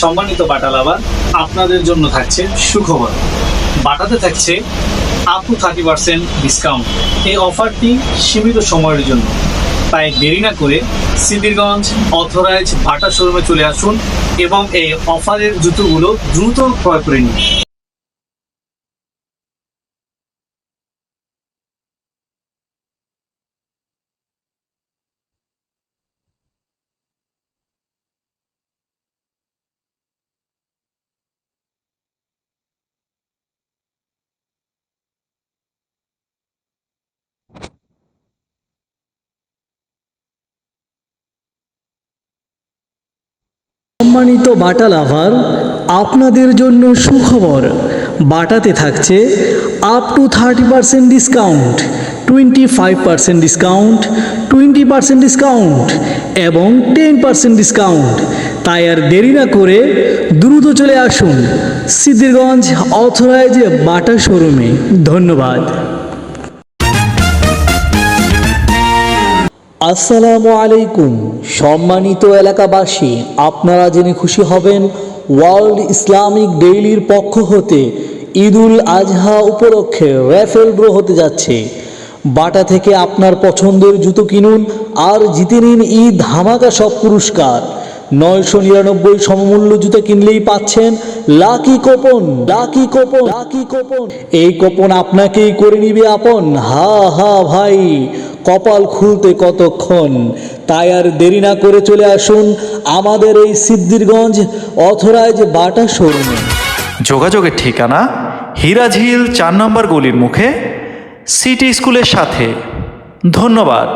সম্মানিত বাটা লাভার আপনাদের জন্য থাকছে সুখবর। বাটাতে থাকছে up to thirty percent discount এই অফারটি সীমিত সময়ের জন্য। তাই দেরি না করে সিদ্ধিরগঞ্জ অথরাইজ বাটা শোরুমে চলে আসুন এবং এই অফারের জুতোগুলো দ্রুত ক্রয় করে নিন। সম্মানিত বাটা লাভার, আপনাদের জন্য সুখবর। বাটাতে থাকছে up to thirty percent discount twenty five percent discount twenty percent discount এবং টেন পার্সেন্ট ডিসকাউন্ট তাই আর দেরি না করে দ্রুত চলে আসুন সিদ্ধিরগঞ্জ অথরাইজ বাটা শোরুমে। ধন্যবাদ। আসসালামু আলাইকুম। সম্মানিত এলাকাবাসী, আপনারা জেনে খুশি হবেন, ওয়ার্ল্ড ইসলামিক ডেইলির পক্ষ হতে ঈদুল আজহা উপলক্ষে র্যাফেল ড্র হতে যাচ্ছে। বাটা থেকে আপনার পছন্দের জুতো কিনুন আর জিতে নিন ঈদ ধামাকা সব পুরস্কার। নয়শো নিরানব্বই সমমূল্য জুতো কিনলেই পাচ্ছেন lucky coupon lucky coupon lucky coupon. এই কোপন আপনাকেই করে নিবে আপন। হা হা, ভাই। কপাল খুলতে কতক্ষণ? তাই আর দেরি না করে চলে আসুন আমাদের এই সিদ্ধিরগঞ্জ অথরাইজ বাটা শোরুমে। যোগাযোগের ঠিকানা হিরাঝিল চার নম্বর গলির মুখে, সিটি স্কুলের সাথে। ধন্যবাদ।